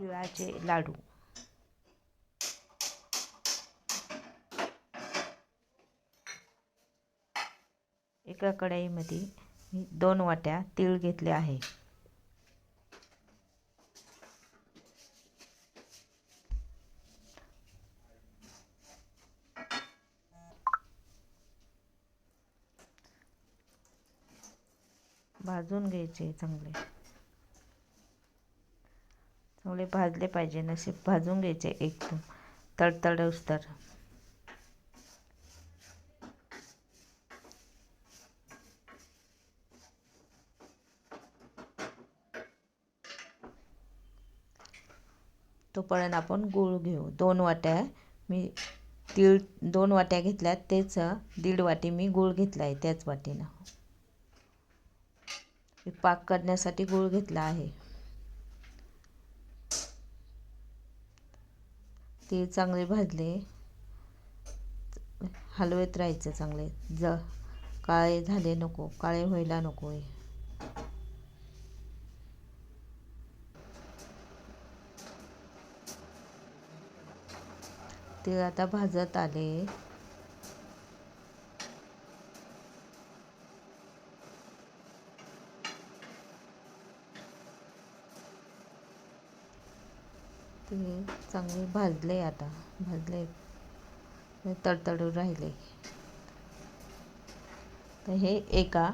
तिळाचे लाडू. एका कढईमध्ये मी दोन वाट्या तीळ घेतले आहे. भाजून घ्यायचे चांगले. चांगले भाजले पाहिजे नसे भाजून घ्यायचे एकदम. तडतड तर तोपर्यंत आपण गूळ घेऊ. दोन वाट्या मी तीळ दोन वाट्या घेतल्या तेच दीड वाटी मी गूळ घेतला आहे त्याच वाटीनं. मी पाक करण्यासाठी गूळ घेतला आहे. तीळ चांगले भाजले. हलवत राहायचं चांगले. ज काळे झाले नको काळे व्हायला नको आहे ते आता भाजत आले. ते चांगले भाजले आता. भाजले तडतडून राहिले तर हे एका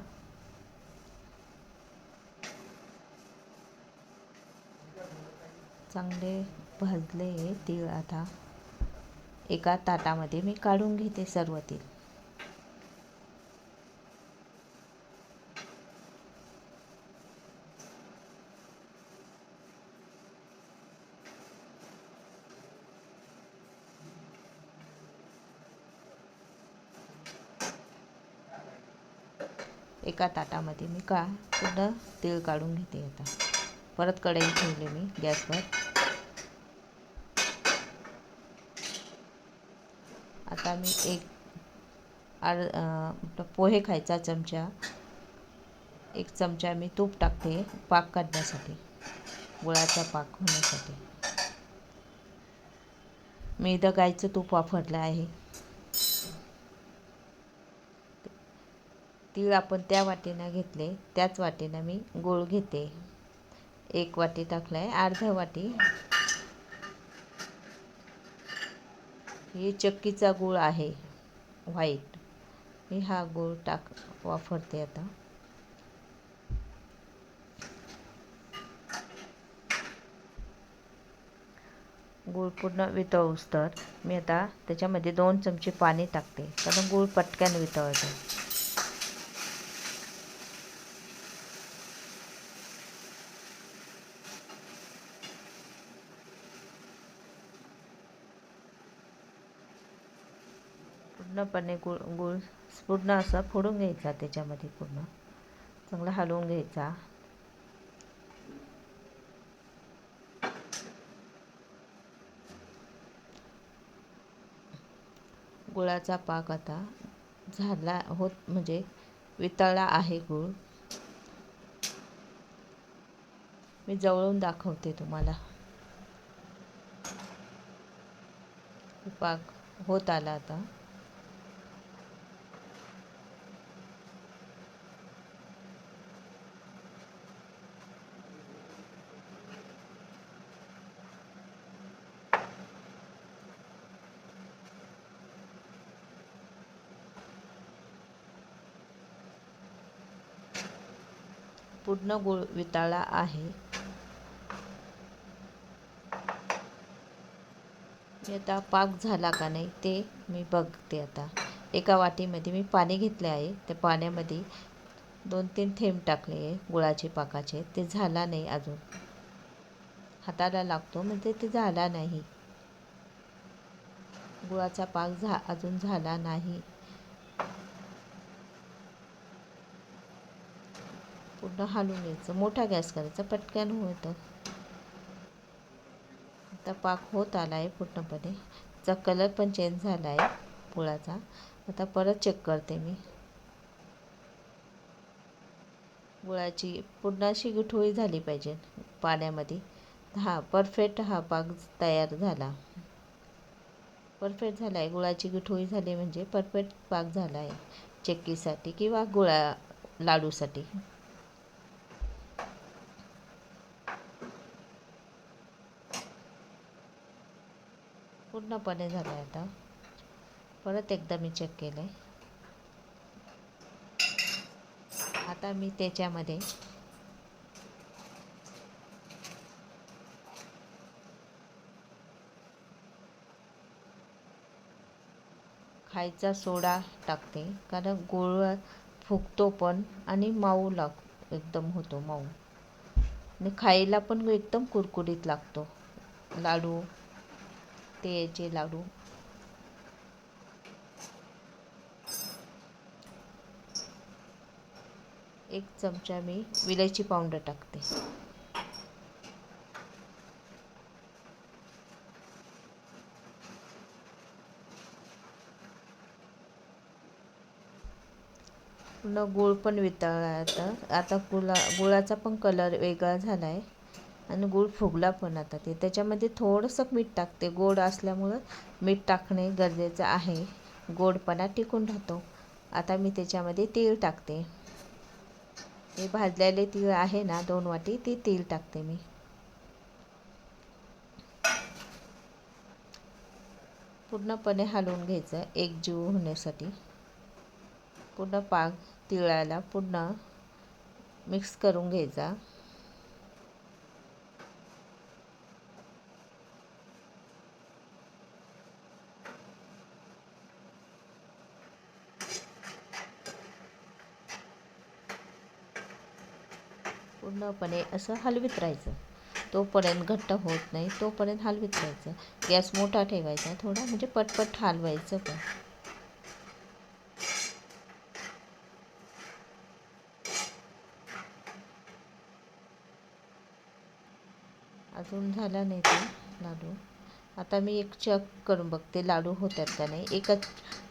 चांगले भाजले तीळ आता एका ताटामध्ये मी काढून घेते सर्व तीळ. एका ताटामध्ये मी का पूर्ण तेल काढून घेते आता. परत कढई ठेवले मी गॅसवर. आता मी एक अर् पोहे खायचा चमचा एक चमचा मी तूप टाकते पाक काढण्यासाठी गुळाचा पाक होण्यासाठी. मी इथं गाईचं तूप वापरलं आहे. तीळ आपण त्या वाटीनं घेतले त्याच वाटीनं मी गूळ घेते. एक वाटी टाकलं आहे अर्धा वाटी. ही चक्कीचा गूळ आहे व्हाईट. मी हा गूळ टाक वापरते आता. गूळ पूर्ण वितळूस तर मी आता त्याच्यामध्ये दोन चमचे पाणी टाकते. कारण गूळ पटक्यानं वितळते. पूर्णपणे गुळ गुळ पूर्ण असं फोडून घ्यायचा त्याच्यामध्ये पूर्ण. चांगला हलवून घ्यायचा. गुळाचा पाक आता झाला होत म्हणजे वितळला आहे गूळ. मी जवळून दाखवते तुम्हाला. पाक होत आला आता. पूर्ण गुळ वितळला आहे. आता पाक झाला का नाही ते मी बघते आता. एका वाटीमध्ये मी पाणी घेतले आहे. त्या पाण्यामध्ये दोन तीन थेंब टाकले आहे गुळाचे पाकाचे. ते झाला नाही अजून. हाताला लागतो म्हणजे ते झाला नाही. गुळाचा पाक झा अजून झाला नाही. आपलं हलवून घ्यायचं मोठा गॅस करायचा. पटकन होतं. आता पाक होत आला आहे पूर्णपणे. चा कलर पण चेंज झाला आहे गुळाचा आता परत चेक करते मी. गुळाची पूर्ण अशी गुठोळी झाली पाहिजे पाण्यामध्ये. हा परफेक्ट हा पाक तयार झाला. परफेक्ट झाला आहे गुळाची गुठोळी झाली म्हणजे परफेक्ट पाक झाला आहे चक्कीसाठी किंवा गुळा लाडूसाठी. पूर्णपणे झालं आहे आता. परत एकदा मी चेक केलं आहे आता मी त्याच्यामध्ये खायचा सोडा टाकते. कारण गोळ फुगतो पण आणि माऊ लाग एकदम होतो माऊ. आणि खायला पण एकदम कुरकुरीत लागतो. लाडू तिळाचे लाडू. एक चमचा मी विलायची पावडर टाकते. पूर्ण गूळ पण वितळला आता. आता गुळा गुळाचा पण कलर वेगळा झाला आहे आणि गूळ फुगला पण आता ते. त्याच्यामध्ये थोडंसं मीठ टाकते. गोड असल्यामुळं मीठ टाकणे गरजेचं आहे. गोडपणा टिकून राहतो. आता मी त्याच्यामध्ये तीळ टाकते. हे भाजलेले तीळ आहे ना दोन वाटी ते तीळ टाकते मी. पूर्णपणे हलवून घ्यायचं एकजीव होण्यासाठी. पूर्ण पाक तिळाला पूर्ण मिक्स करून घ्यायचा. पूर्णपणे असं हलवीत राहायचं. तोपर्यंत घट्ट होत नाही तोपर्यंत हलवीत राहायचं. गॅस मोठा ठेवायचा थोडा म्हणजे पटपट हलवायचं पण. अजून झाला नाही ते लाडू. आता मी एक चक करून बघते लाडू होतात का नाही. एकच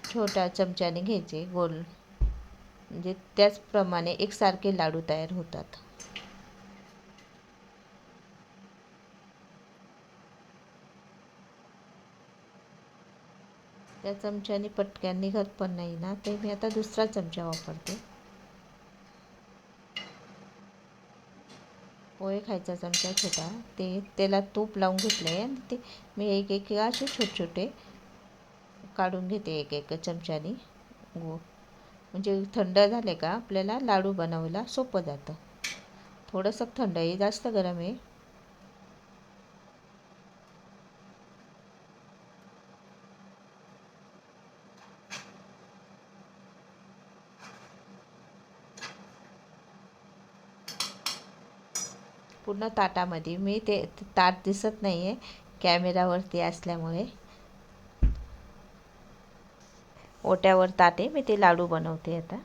छोट्या चमच्याने घ्यायचे गोल. म्हणजे त्याचप्रमाणे एकसारखे लाडू तयार होतात. त्या चमच्याने पटक्यान निघत पण नाही ना. ते मी आता दुसरा चमचा वापरते. पोहे खायचा चमचा छोटा. ते त्याला तूप लावून घेतलं आहे आणि ते मी एक एक असे छोटे छोटे काढून घेते एक एक चमच्याने. गो म्हणजे थंड झाले का आपल्याला लाडू बनवायला सोपं जातं. थोडंसं थंड आहे जास्त गरम आहे. पूर्ण ताटामध्ये. मी ते ताट दिसत नाही आहे कॅमेरावरती असल्यामुळे. ओट्यावर ताटे मी ते लाडू बनवते आता.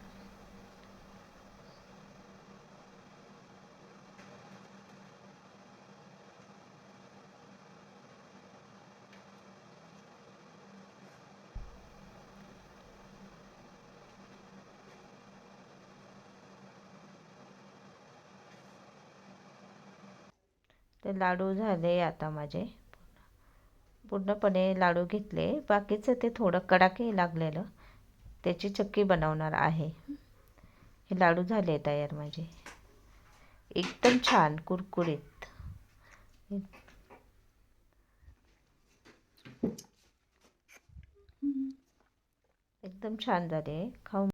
लाडू झाले आता माझे. पूर्णपणे लाडू घेतले. बाकीचं ते थोडं कडाके लागलेलं. त्याची चक्की बनवणार आहे. हे लाडू झाले तयार माझे. एकदम छान कुरकुरीत. एकदम छान झाले. खाऊन